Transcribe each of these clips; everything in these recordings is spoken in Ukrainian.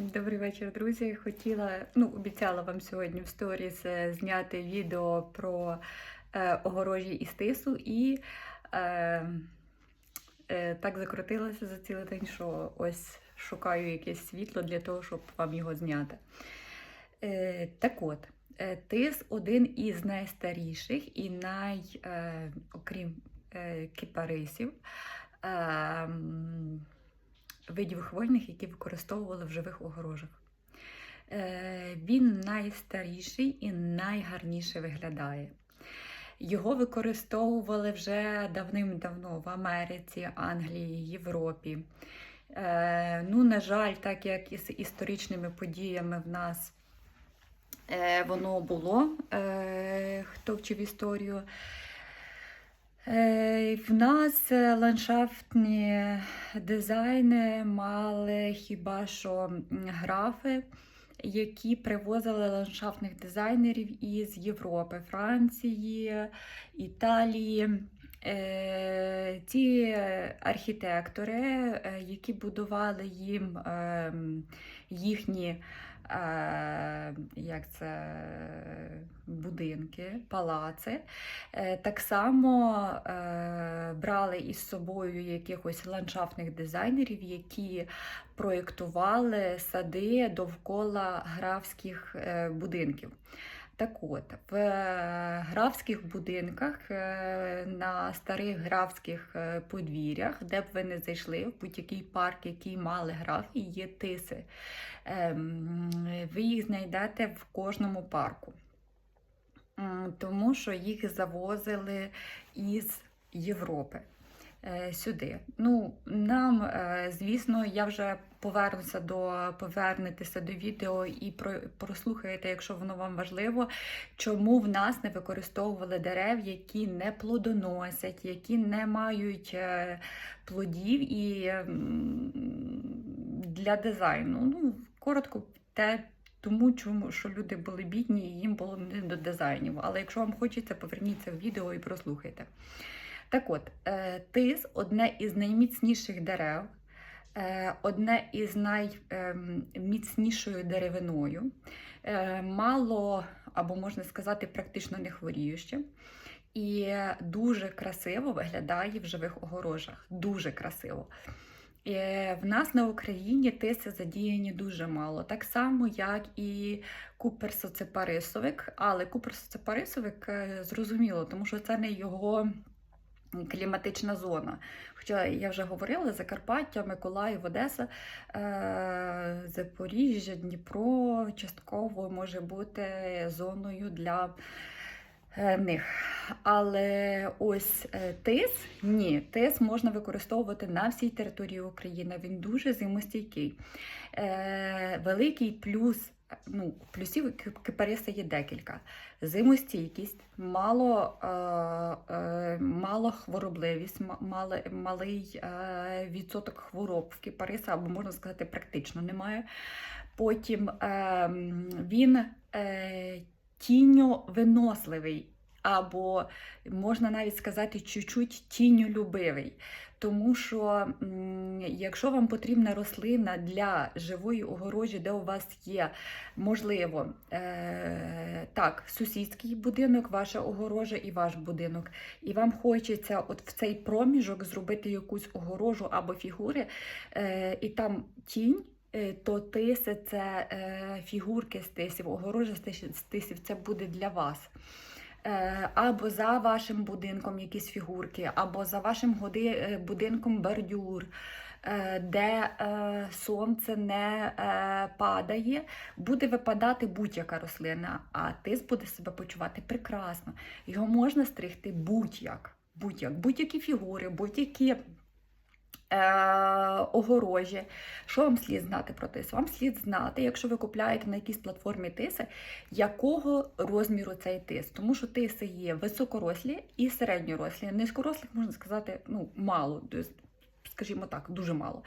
Добрий вечір, друзі. Хотіла, ну, обіцяла вам сьогодні в сторіс е, зняти відео про е, огорожі із тису і е, е, так закрутилася за цілий день, що ось шукаю якесь світло для того, щоб вам його зняти. Е, так от, е, тис один із найстаріших і най, е, окрім е, кипарисів. Е, м, видів хвойних, які використовували в живих огорожах. Е, Він найстаріший і найгарніше виглядає. Його використовували вже давним-давно в Америці, Англії, Європі. Е, Ну, на жаль, так як із історичними подіями в нас е, воно було, хто вчив історію. Е, В нас ландшафтні дизайни мали хіба що графи, які привозили ландшафтних дизайнерів із Європи, Франції, Італії. Е, Ці архітектори, е, які будували їм ем, їхні як це, будинки, палаци, е, так само е, брали із собою якихось ландшафтних дизайнерів, які проєктували сади довкола графських е, будинків. Так от, в е, графських будинках, е, на старих графських е, подвір'ях, де б ви не зайшли, в будь-який парк, який мали графи, є тиси. Ем, Ви їх знайдете в кожному парку. Тому що їх завозили із Європи сюди. Ну, нам, е, звісно, я вже повернуся до повернетеся до відео і про, прослухаєте, якщо воно вам важливо, чому в нас не використовували дерев, які не плодоносять, які не мають е, плодів і для дизайну. Ну, коротко, те. Тому, чому що люди були бідні і їм було не до дизайнів. Але якщо вам хочеться, поверніться в відео і прослухайте. Так от, е, тис одне із найміцніших дерев, е, одне із найміцнішою деревиною, е, мало, або можна сказати, практично не хворіюще. І дуже красиво виглядає в живих огорожах. Дуже красиво. І в нас на Україні тиси задіяні дуже мало, так само, як і куперсоцепарисовик. Але куперсоцепарисовик зрозуміло, тому що це не його кліматична зона. Хоча я вже говорила, Закарпаття, Миколаїв, Одеса, е, Запоріжжя, Дніпро частково може бути зоною для е, них. Але ось е, тис ні, тис можна використовувати на всій території України. Він дуже зимостійкий. Великий плюс. Ну, плюсів кипариса є декілька. Зимостійкість, мало, е, е, мало хворобливість, мали- малий е, відсоток хвороб в кипариса, або можна сказати, практично немає. Потім е, він е, тіньовиносливий, або можна навіть сказати, чуть-чуть тіньолюбивий. Тому що якщо вам потрібна рослина для живої огорожі, де у вас є, можливо, е, так, сусідський будинок, ваша огорожа і ваш будинок, і вам хочеться от в цей проміжок зробити якусь огорожу або фігури, е, і там тінь. е, То тиси це е, фігурки з тисів, огорожа з тисів- це буде для вас. Е, Або за вашим будинком якісь фігурки, або за вашим е, будинком бордюр, е, де сонце не падає, буде випадати будь-яка рослина, а тис буде себе почувати прекрасно. Його можна стригти будь-як, будь-як, будь-які фігури, будь-які. Е, огорожі. Що вам слід знати про тис? Вам слід знати, якщо ви купляєте на якійсь платформі тиси, якого розміру цей тис. Тому що тиси є високорослі і середньорослі. Низькорослих, можна сказати, ну, мало, скажімо так, дуже мало.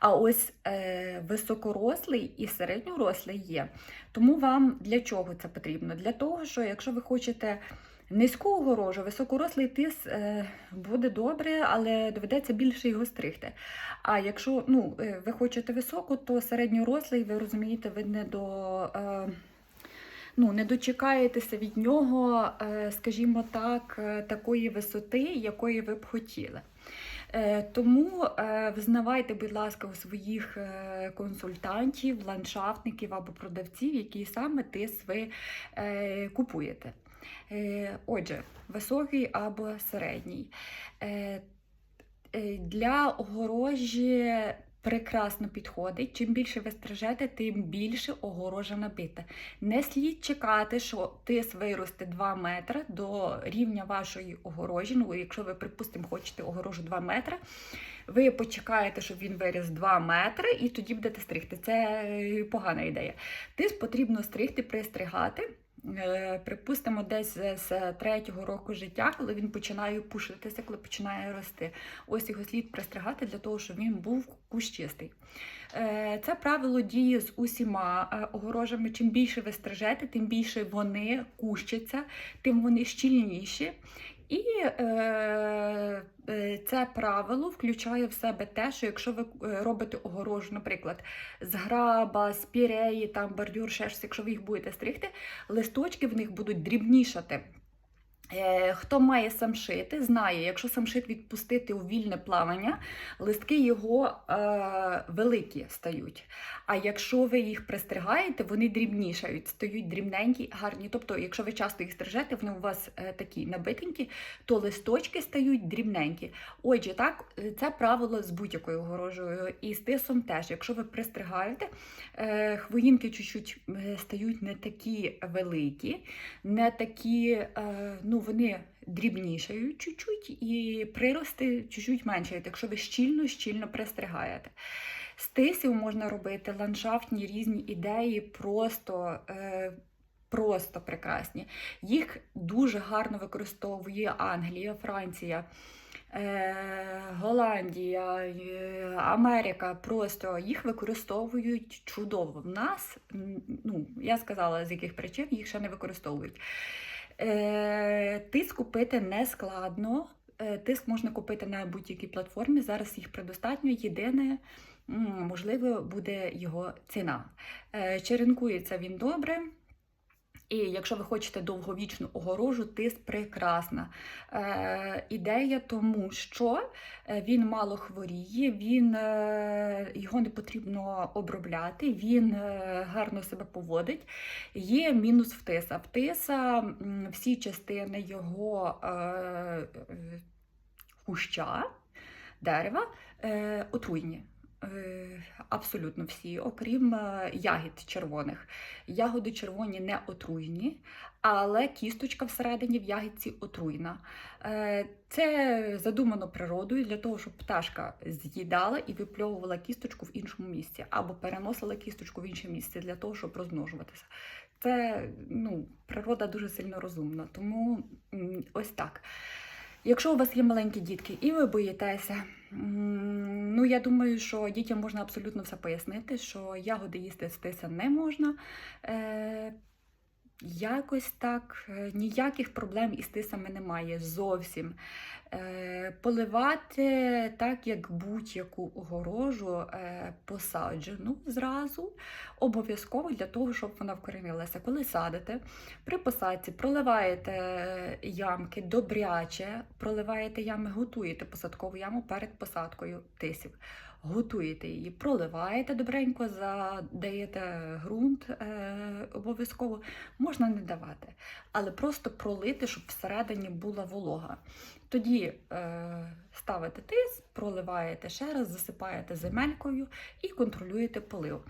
А ось е, високорослий і середньорослий є. Тому вам для чого це потрібно? Для того, що якщо ви хочете Низьку огорожу, високорослий тис е, буде добре, але доведеться більше його стригти. А якщо ну, е, ви хочете високу, то середньорослий, ви розумієте, ви не до. Е, Ну, не дочекаєтеся від нього, скажімо так, такої висоти, якої ви б хотіли. Тому взнавайте, будь ласка, у своїх консультантів, ландшафтників або продавців, які саме тис ви купуєте. Е, Отже, високий або середній. Е, е, Для огорожі прекрасно підходить. Чим більше ви стрижете, тим більше огорожа набита. Не слід чекати, що тис виросте 2 метри до рівня вашої огорожі. Ну, якщо ви, припустимо, хочете огорожу 2 метри, ви почекаєте, щоб він виріс 2 метри, і тоді будете стригти. Це погана ідея. Тис потрібно стригти, пристригати. Е, Припустимо, десь з третього року життя, коли він починає пушитися, коли починає рости. Ось його слід пристригати для того, щоб він був кущистий. Е, Це правило діє з усіма е, огорожами. Чим більше ви стрижете, тим більше вони кущаться, тим вони щільніші. І е, е, це правило включає в себе те, що якщо ви е, робите огорожу, наприклад, з граба, з піреї, там бордюр, шерсть, якщо ви їх будете стригти, листочки в них будуть дрібнішати. Е, Хто має самшити, знає, якщо самшит відпустити у вільне плавання, листки його е, великі стають. А якщо ви їх пристригаєте, вони дрібнішають, стають дрібненькі, гарні. Тобто, якщо ви часто їх стрижете, вони у вас е, такі набитенькі, то листочки стають дрібненькі. Отже, так, е, це правило з будь-якою огорожею. І з тисом теж, якщо ви пристригаєте, е, хвоїнки чуть-чуть е, стають не такі великі, не такі, е, ну вони дрібнішають чуть-чуть, і прирости чуть-чуть меншають, якщо ви щільно-щільно пристригаєте. З тисів можна робити ландшафтні різні ідеї, просто. Е, Просто прекрасні. Їх дуже гарно використовує Англія, Франція, е, Голландія, е, Америка. Просто їх використовують чудово. В нас, ну, я сказала, з яких причин їх ще не використовують. Е, Тиск купити не складно. Е, Тиск можна купити на будь-якій платформі. Зараз їх предостатньо. Єдине, можливо, буде його ціна. Чи Черенкується він добре. І якщо ви хочете довговічну огорожу, тис прекрасна е, ідея, тому що е, він мало хворіє, він, е, його не потрібно обробляти, він е, гарно себе поводить. Є мінус в тиса. В тиса всі частини його е, е, куща, дерева е, отруйні. Е, Абсолютно всі, окрім е, ягід червоних. Ягоди червоні не отруйні, але кісточка всередині в ягідці отруйна. Е, Це задумано природою для того, щоб пташка з'їдала і випльовувала кісточку в іншому місці, або переносила кісточку в інше місце для того, щоб розмножуватися. Це ну, природа дуже сильно розумна. Тому ось так. Якщо у вас є маленькі дітки і ви боїтеся, ну я думаю, що дітям можна абсолютно все пояснити, що ягоди їсти з тиса не можна. Якось так, е, ніяких проблем із тисами немає зовсім. Е, Поливати так, як будь-яку огорожу е, посаджену зразу, обов'язково для того, щоб вона вкоренилася. Коли садите, при посадці проливаєте ямки добряче, проливаєте ями, готуєте посадкову яму перед посадкою тисів. Готуєте її, проливаєте добренько, задаєте ґрунт е, обов'язково, можна не давати, але просто пролити, щоб всередині була волога. Тоді е, ставите тис, проливаєте ще раз, засипаєте земелькою і контролюєте полив.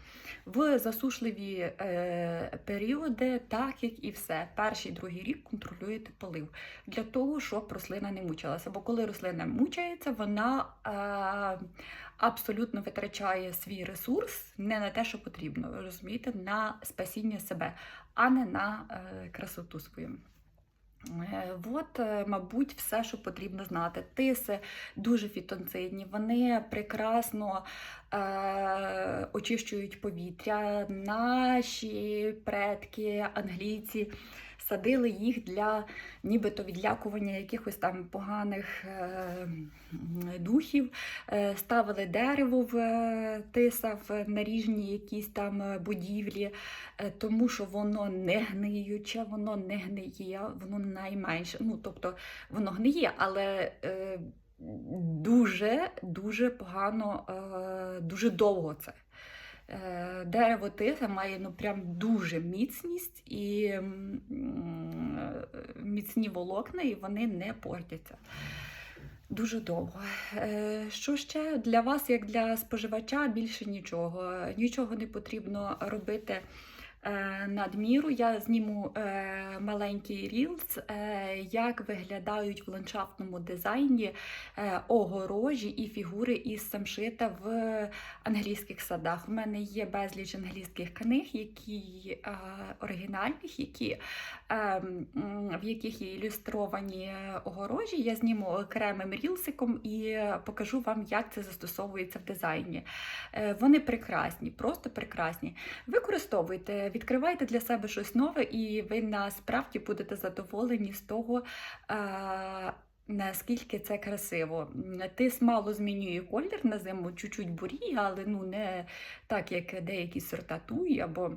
В засушливі е, періоди, так як і все, перший другий рік контролюєте полив для того, щоб рослина не мучилася. Бо коли рослина мучається, вона е, абсолютно витрачає свій ресурс не на те, що потрібно, розумієте, на спасіння себе, а не на е, красоту свою. Е, От, е, мабуть, все, що потрібно знати. Тиси дуже фітонцидні, вони прекрасно е, очищують повітря. Наші предки, англійці садили їх для нібито відлякування якихось там поганих е, духів, е, ставили дерево в е, тиса в наріжні якісь там будівлі, тому що воно не гниюче, воно не гниє, воно найменше. Ну, тобто воно гниє, але дуже дуже погано, дуже довго це. Е, Дерево тиса має ну прям дуже міцність і е, міцні волокна, і вони не портяться. Дуже довго. Е, Що ще для вас, як для споживача, більше нічого. Нічого не потрібно робити надміру. Я зніму е, маленький рілс, е, як виглядають в ландшафтному дизайні е, огорожі і фігури із самшита в англійських садах. У мене є безліч англійських книг, які е, оригінальних, які, е, в яких є ілюстровані огорожі. Я зніму окремим рілсиком і покажу вам, як це застосовується в дизайні. Е, Вони прекрасні, просто прекрасні. Використовуйте, відкривайте для себе щось нове, і ви насправді будете задоволені з того. е, Наскільки це красиво. М, Тис мало змінює колір на зиму, чуть-чуть буріє, але ну не так, як деякі сорта туї або.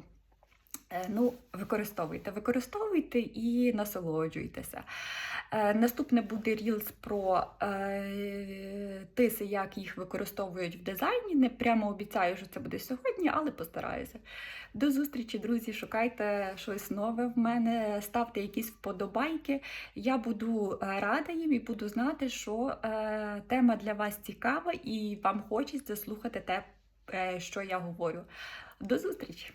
Е, Ну, використовуйте, використовуйте і насолоджуйтеся. Е, Наступне буде рілс про тиси, як їх використовують в дизайні. Не прямо обіцяю, що це буде сьогодні, але постараюся. До зустрічі, друзі! Шукайте щось нове в мене, ставте якісь вподобайки. Я буду е, рада їм і буду знати, що е, тема для вас цікава і вам хочеться слухати те, е, що я говорю. До зустрічі!